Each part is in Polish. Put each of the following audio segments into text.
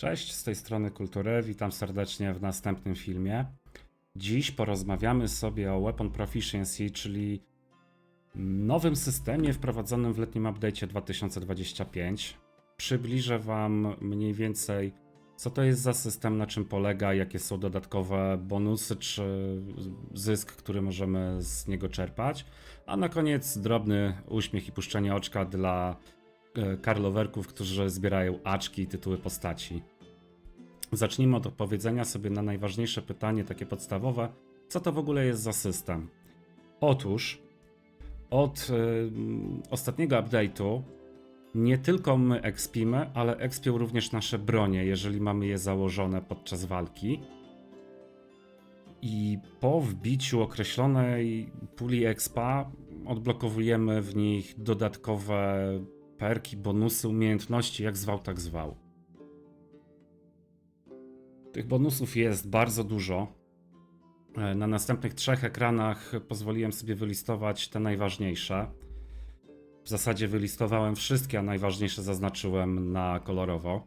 Cześć, z tej strony Kultury, witam serdecznie w następnym filmie. Dziś porozmawiamy sobie o Weapon Proficiency, czyli nowym systemie wprowadzonym w letnim update'cie 2025. Przybliżę Wam mniej więcej, co to jest za system, na czym polega, jakie są dodatkowe bonusy czy zysk, który możemy z niego czerpać. A na koniec drobny uśmiech i puszczenie oczka dla karlowerków, którzy zbierają aczki i tytuły postaci. Zacznijmy od odpowiedzenia sobie na najważniejsze pytanie, takie podstawowe. Co to w ogóle jest za system? Otóż od y, ostatniego update'u nie tylko my expimy, ale expią również nasze bronie, jeżeli mamy je założone podczas walki. I po wbiciu określonej puli expa odblokowujemy w nich dodatkowe perki, bonusy, umiejętności, jak zwał, tak zwał. Tych bonusów jest bardzo dużo. E, Na następnych trzech ekranach pozwoliłem sobie wylistować te najważniejsze. W zasadzie wylistowałem wszystkie, a najważniejsze zaznaczyłem na kolorowo.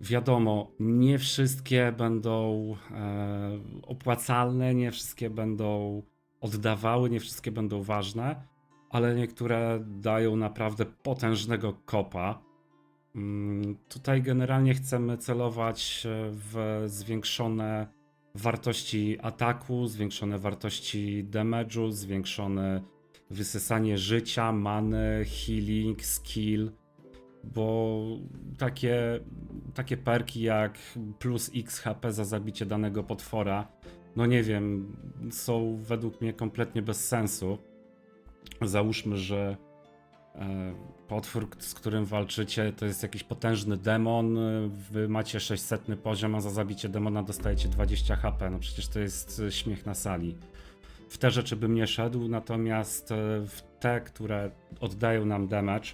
Wiadomo, nie wszystkie będą e, opłacalne, nie wszystkie będą oddawały, nie wszystkie będą ważne, ale niektóre dają naprawdę potężnego kopa. Mm, Tutaj generalnie chcemy celować e, w zwiększone wartości ataku, zwiększone wartości damage'u, zwiększone wysysanie życia, many, healing, skill, bo takie, takie perki jak plus x HP za zabicie danego potwora, no nie wiem, są według mnie kompletnie bez sensu. Załóżmy, że e, potwór, z którym walczycie, to jest jakiś potężny demon. e, Wy macie 600 poziom, a za zabicie demona dostajecie 20 HP. No przecież to jest e, śmiech na sali. W te rzeczy bym nie szedł, natomiast w te, które oddają nam damage,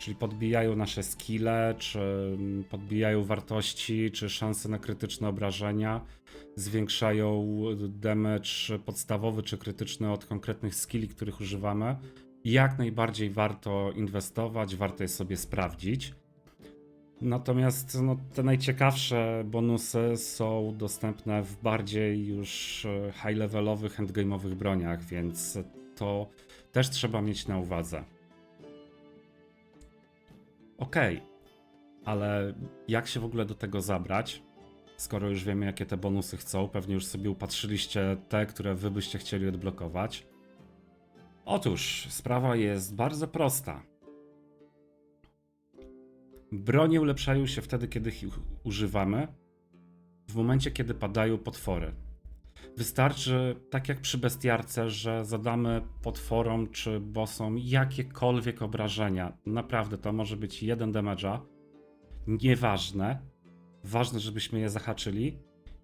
czyli podbijają nasze skille, czy mm, podbijają wartości, czy szanse na krytyczne obrażenia, zwiększają damage podstawowy czy krytyczny od konkretnych skilli, których używamy jak najbardziej warto inwestować, warto je sobie sprawdzić. Natomiast no, te najciekawsze bonusy są dostępne w bardziej już e, high-levelowych, endgame'owych broniach, więc to też trzeba mieć na uwadze. Okej, ale jak się w ogóle do tego zabrać? Skoro już wiemy, jakie te bonusy chcą, pewnie już sobie upatrzyliście te, które wy byście chcieli odblokować. Otóż sprawa jest bardzo prosta. Bronie ulepszają się wtedy, kiedy ich używamy, w momencie, kiedy padają potwory. Wystarczy, tak jak przy bestiarce, że zadamy potworom czy bossom jakiekolwiek obrażenia. Naprawdę, to może być jeden damage'a. Nieważne. Ważne, żebyśmy je zahaczyli.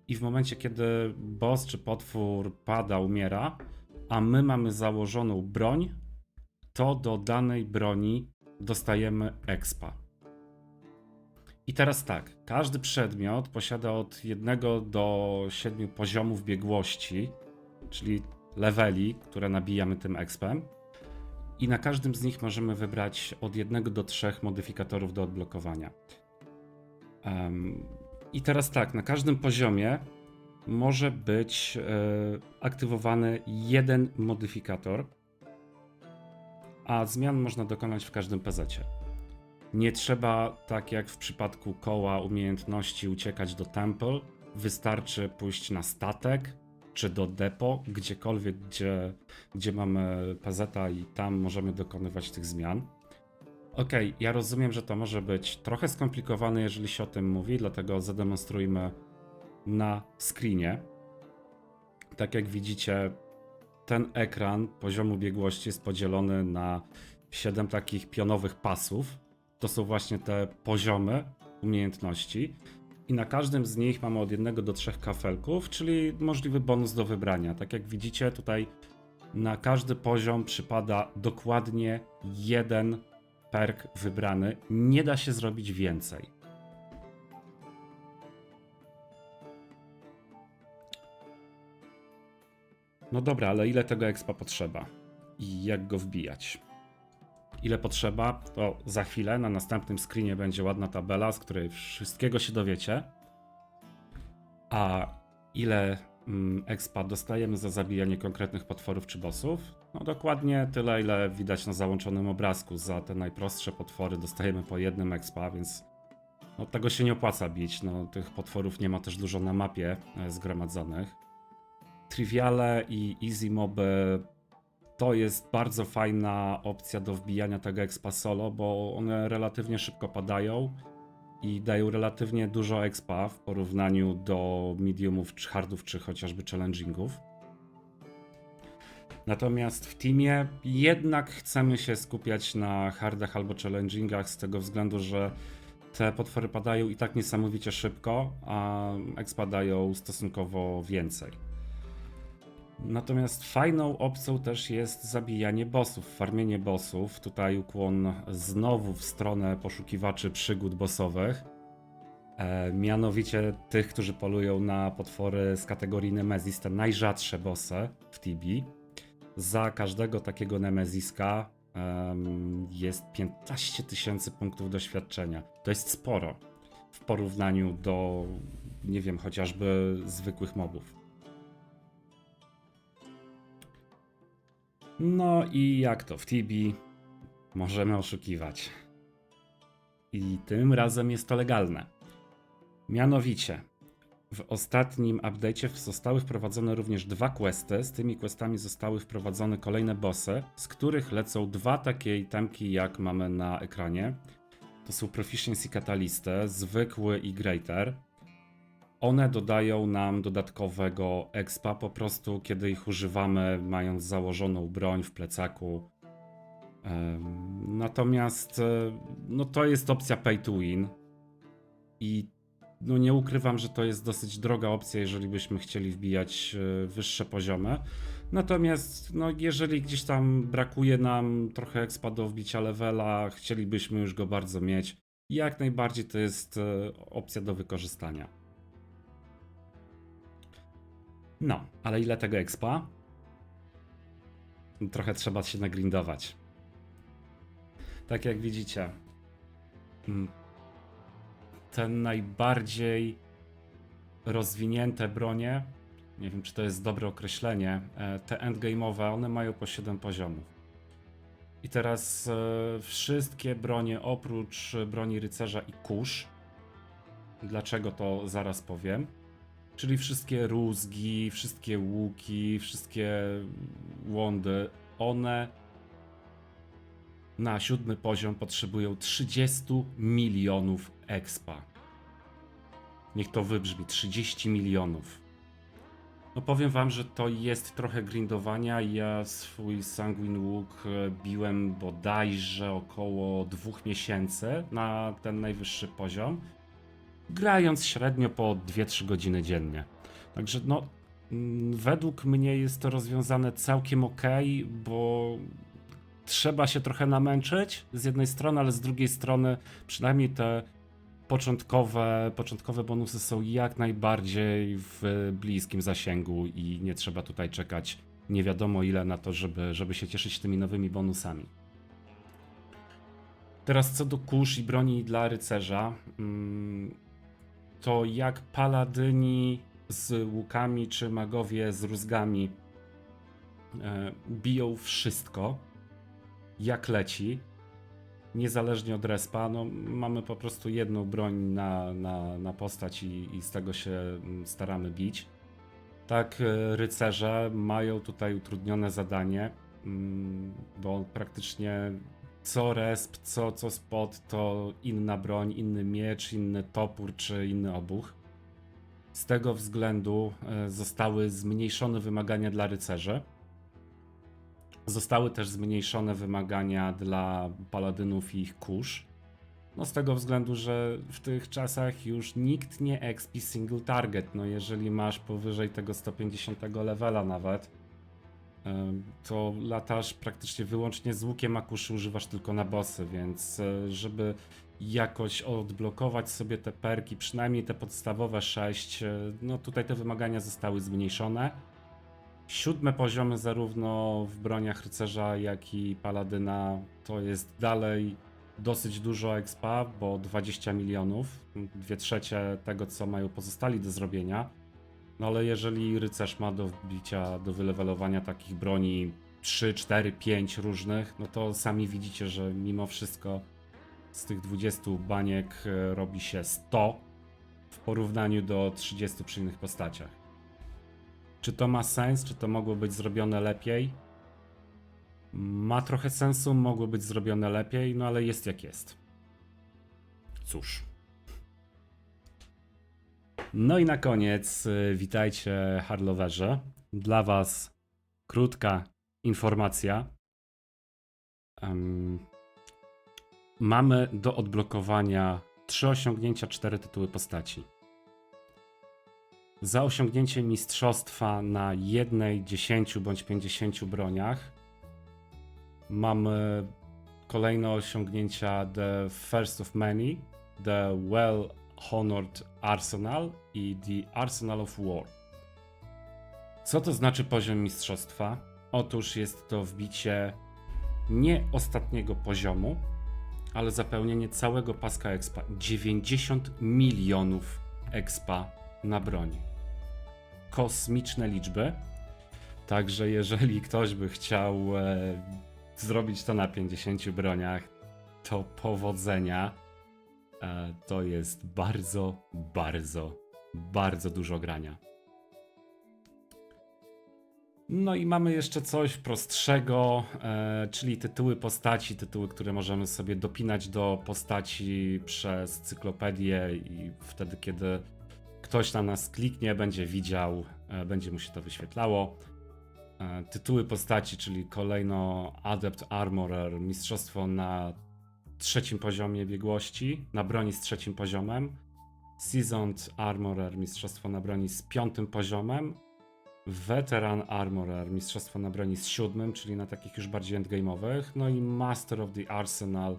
I w momencie, kiedy boss czy potwór pada, umiera, a my mamy założoną broń, to do danej broni dostajemy expa. I teraz tak, każdy przedmiot posiada od 1 do 7 poziomów biegłości, czyli leveli, które nabijamy tym expem. I na każdym z nich możemy wybrać od 1 do 3 modyfikatorów do odblokowania. Em, I teraz tak, na każdym poziomie może być e, aktywowany jeden modyfikator, a zmian można dokonać w każdym pezecie. Nie trzeba, tak jak w przypadku koła umiejętności, uciekać do temple. Wystarczy pójść na statek czy do depo, gdziekolwiek, gdzie, gdzie mamy pezeta i tam możemy dokonywać tych zmian. Okej, ja rozumiem, że to może być trochę skomplikowane, jeżeli się o tym mówi, dlatego zademonstrujmy na screenie. Tak jak widzicie, ten ekran poziomu biegłości jest podzielony na 7 takich pionowych pasów. To są właśnie te poziomy umiejętności. I na każdym z nich mamy od 1 do 3 kafelków, czyli możliwy bonus do wybrania. Tak jak widzicie, tutaj na każdy poziom przypada dokładnie jeden perk wybrany. Nie da się zrobić więcej. No dobra, ale ile tego expa potrzeba? I jak go wbijać? Ile potrzeba, to za chwilę na następnym screenie będzie ładna tabela, z której wszystkiego się dowiecie. A ile mm, expa dostajemy za zabijanie konkretnych potworów czy bossów? No dokładnie tyle, ile widać na załączonym obrazku. Za te najprostsze potwory dostajemy po jednym expa, więc no, tego się nie opłaca bić. No, tych potworów nie ma też dużo na mapie e, zgromadzonych. Triviale i easy moby to jest bardzo fajna opcja do wbijania tego expa solo, bo one relatywnie szybko padają i dają relatywnie dużo expa w porównaniu do mediumów, czy hardów, czy chociażby challengingów. Natomiast w teamie jednak chcemy się skupiać na hardach albo challengingach z tego względu, że te potwory padają i tak niesamowicie szybko, a expa dają stosunkowo więcej. Natomiast fajną opcją też jest zabijanie bossów, farmienie bossów. Tutaj ukłon znowu w stronę poszukiwaczy przygód bossowych. E, mianowicie tych, którzy polują na potwory z kategorii Nemesis, te najrzadsze bossy w Tibi. Za każdego takiego Nemeziska em, jest 15 tysięcy punktów doświadczenia. To jest sporo w porównaniu do, nie wiem, chociażby zwykłych mobów. No i jak to w Tibi możemy oszukiwać. I tym razem jest to legalne. Mianowicie, w ostatnim update'cie zostały wprowadzone również dwa questy. Z tymi questami zostały wprowadzone kolejne bossy, z których lecą dwa takie itemki, jak mamy na ekranie. To są Proficiency Catalysty, zwykły i Greater. One dodają nam dodatkowego expa po prostu, kiedy ich używamy, mając założoną broń w plecaku. Natomiast e, no to jest opcja pay to win. I no nie ukrywam, że to jest dosyć droga opcja, jeżeli byśmy chcieli wbijać e, wyższe poziomy. Natomiast no, jeżeli gdzieś tam brakuje nam trochę expa do wbicia levela, chcielibyśmy już go bardzo mieć, jak najbardziej to jest e, opcja do wykorzystania. No, ale ile tego expa? Trochę trzeba się nagrindować. Tak jak widzicie, mm, te najbardziej rozwinięte bronie, nie wiem czy to jest dobre określenie, e, te endgame'owe, one mają po 7 poziomów. I teraz e, wszystkie bronie oprócz broni rycerza i kurz, dlaczego to zaraz powiem, czyli wszystkie rózgi, wszystkie łuki, wszystkie łądy, one na siódmy poziom potrzebują 30 milionów expa. Niech to wybrzmi 30 milionów. No powiem wam, że to jest trochę grindowania. Ja swój Sanguine Łuk e, biłem bodajże około dwóch miesięcy na ten najwyższy poziom, grając średnio po 2-3 godziny dziennie. Także no, mm, według mnie jest to rozwiązane całkiem ok, bo trzeba się trochę namęczyć z jednej strony, ale z drugiej strony przynajmniej te początkowe, początkowe bonusy są jak najbardziej w bliskim zasięgu i nie trzeba tutaj czekać nie wiadomo ile na to, żeby, żeby się cieszyć tymi nowymi bonusami. Teraz co do kurz i broni dla rycerza, mm, to jak paladyni z łukami czy magowie z rózgami e, biją wszystko, jak leci, niezależnie od respa, no, mamy po prostu jedną broń na, na, na postać i, i z tego się mm, staramy bić. Tak, e, rycerze mają tutaj utrudnione zadanie, mm, bo praktycznie co resp, co, co spot to inna broń, inny miecz, inny topór czy inny obuch. Z tego względu e, zostały zmniejszone wymagania dla rycerzy. Zostały też zmniejszone wymagania dla paladynów i ich kurz. No z tego względu, że w tych czasach już nikt nie expi single target. No jeżeli masz powyżej tego 150 levela nawet, to latasz praktycznie wyłącznie z łukiem, a kuszy używasz tylko na bossy, więc e, żeby jakoś odblokować sobie te perki, przynajmniej te podstawowe 6, e, no tutaj te wymagania zostały zmniejszone. Siódme poziomy zarówno w broniach rycerza, jak i paladyna to jest dalej dosyć dużo expa, bo 20 milionów, dwie trzecie tego, co mają pozostali do zrobienia. No ale jeżeli rycerz ma do wbicia, do wylewelowania takich broni 3, 4, 5 różnych, no to sami widzicie, że mimo wszystko z tych 20 baniek e, robi się 100 w porównaniu do 30 przy innych postaciach. Czy to ma sens? Czy to mogło być zrobione lepiej? Ma trochę sensu, mogło być zrobione lepiej, no ale jest jak jest. Cóż. No i na koniec y, witajcie Harlowerze. Dla Was krótka informacja. Em, mamy do odblokowania trzy osiągnięcia, cztery tytuły postaci. Za osiągnięcie mistrzostwa na jednej, 10 bądź 50 broniach mamy kolejne osiągnięcia The First of Many, The Well Honored Arsenal i The Arsenal of War. Co to znaczy poziom mistrzostwa? Otóż jest to wbicie nie ostatniego poziomu, ale zapełnienie całego paska expa. 90 milionów expa na broni. Kosmiczne liczby. Także jeżeli ktoś by chciał e, zrobić to na 50 broniach, to powodzenia. E, to jest bardzo, bardzo, bardzo dużo grania. No i mamy jeszcze coś prostszego, e, czyli tytuły postaci, tytuły, które możemy sobie dopinać do postaci przez cyklopedię i wtedy, kiedy ktoś na nas kliknie, będzie widział, e, będzie mu się to wyświetlało. Tytuły postaci, czyli kolejno Adept Armorer, mistrzostwo na trzecim poziomie biegłości, na broni z trzecim poziomem. Seasoned Armorer, mistrzostwo na broni z piątym poziomem. Veteran Armorer, mistrzostwo na broni z siódmym, czyli na takich już bardziej endgame'owych. No i Master of the Arsenal,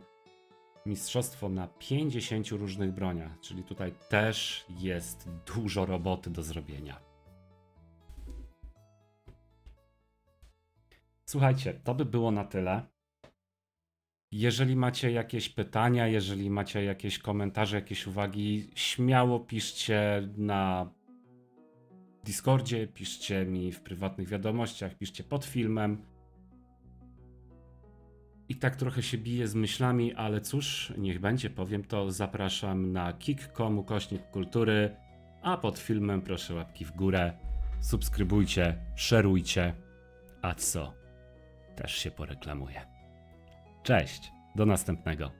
mistrzostwo na 50 różnych broniach, czyli tutaj też jest dużo roboty do zrobienia. Słuchajcie, to by było na tyle. Jeżeli macie jakieś pytania, jeżeli macie jakieś komentarze, jakieś uwagi, śmiało piszcie na Discordzie, piszcie mi w prywatnych wiadomościach, piszcie pod filmem. I tak trochę się biję z myślami, ale cóż, niech będzie, powiem to. Zapraszam na kick.com ukośnik kultury, a pod filmem proszę łapki w górę, subskrybujcie, szerujcie, a co? Też się poreklamuję. Cześć, do następnego.